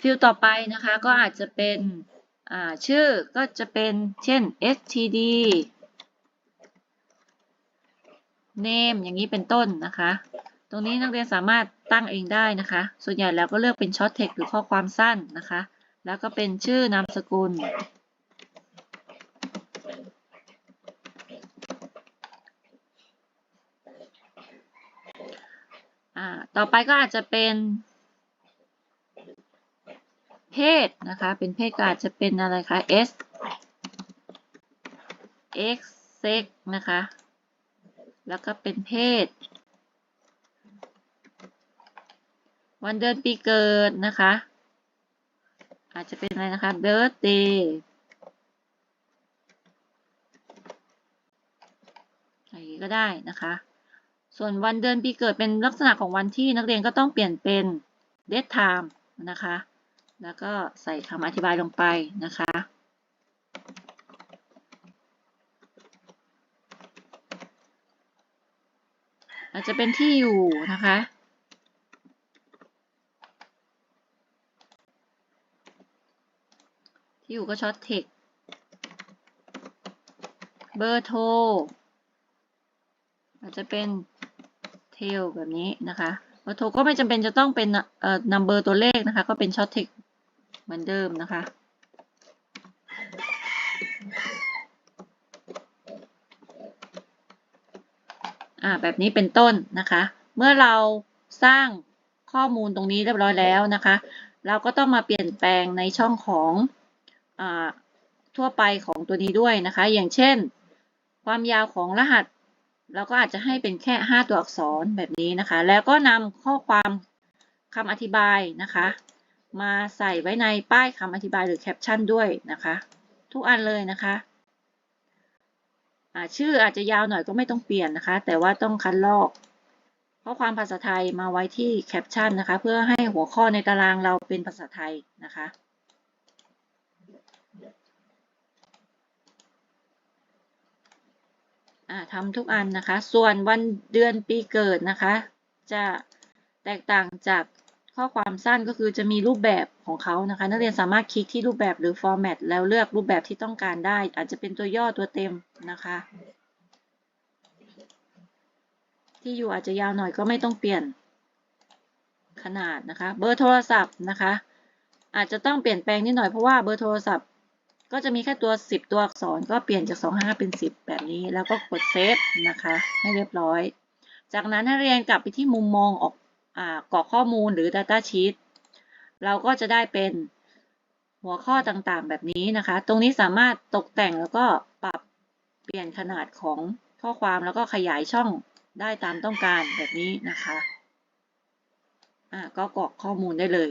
ฟิลต่อไปนะคะก็อาจจะเป็นชื่อก็จะเป็นเช่น std name อย่างนี้เป็นต้นนะคะ ตรงนี้นักเรียนสามารถตั้งเองได้นะคะ ส่วนใหญ่แล้วก็เลือกเป็น short text หรือข้อความสั้นนะคะ แล้วก็เป็นชื่อนามสกุล ต่อไปก็อาจจะเป็น เพศนะคะ เป็นเพศก็อาจจะเป็นอะไรคะ S X sex นะคะ แล้วก็เป็นเพศ วันเดือนปีเกิดนะคะ อาจจะเป็นอะไรนะคะ birthday อย่างนี้ก็ได้นะคะ ส่วนวันเดือนปีเกิดเป็นลักษณะของวันที่นักเรียนก็ต้องเปลี่ยนเป็น date time นะคะ แล้วก็ใส่คำอธิบายลงไปนะคะ อาจจะเป็นที่อยู่นะคะ ที่อยู่ก็ช็อตเทคเบอร์โทรอาจจะเป็นเทลแบบนี้นะคะเบอร์โทรก็ไม่จำเป็นจะต้องเป็นเอ่อ number ตัวเลขนะคะ ก็เป็นช็อต เหมือนเดิมนะคะ อ่า แบบนี้เป็นต้นนะคะ เมื่อเราสร้างข้อมูลตรงนี้เรียบร้อยแล้วนะคะ เราก็ต้องมาเปลี่ยนแปลงในช่องของอ่าทั่วไปของตัวนี้ด้วยนะคะ อย่างเช่น ความยาวของรหัส เราก็อาจจะให้เป็นแค่ 5 ตัวอักษรแบบนี้นะคะ แล้วก็นำข้อความคำอธิบายนะคะ มาใส่ไว้ในป้ายคำอธิบายหรือแคปชั่นด้วยนะคะ ทุกอันเลยนะคะชื่ออาจจะยาวหน่อยก็ไม่ต้องเปลี่ยนนะคะ แต่ว่าต้องคัดลอกข้อความภาษาไทยมาไว้ที่แคปชั่นนะคะ เพื่อให้หัวข้อในตารางเราเป็นภาษาไทยนะคะทำทุกอันนะคะ ส่วนวันเดือนปีเกิดนะคะ จะแตกต่างจาก ข้อความสั้นก็คือจะมีรูปแบบของเขานะคะ นักเรียนสามารถคลิกที่รูปแบบหรือ format แล้วเลือกรูปแบบที่ต้องการได้ อาจจะเป็นตัวย่อตัวเต็มนะคะ ที่อยู่อาจจะยาวหน่อยก็ไม่ต้องเปลี่ยนขนาดนะคะ เบอร์โทรศัพท์นะคะ อาจจะต้องเปลี่ยนแปลงนิดหน่อยเพราะว่าเบอร์โทรศัพท์ ก็จะมีแค่ตัว 10 ตัวอักษรก็เปลี่ยนจาก 25 เป็น 10 แบบนี้ แล้วก็กดเซฟนะคะ ให้เรียบร้อย จากนั้นให้เรียนกลับไปที่มุมมองออก กรอกข้อมูลหรือ Data Sheet เราก็จะได้เป็นหัวข้อต่างๆ แบบนี้นะคะ ตรงนี้สามารถตกแต่งแล้วก็ปรับเปลี่ยนขนาดของข้อความแล้วก็ขยายช่องได้ตามต้องการแบบนี้นะคะ อ่าก็กรอกข้อมูลได้เลย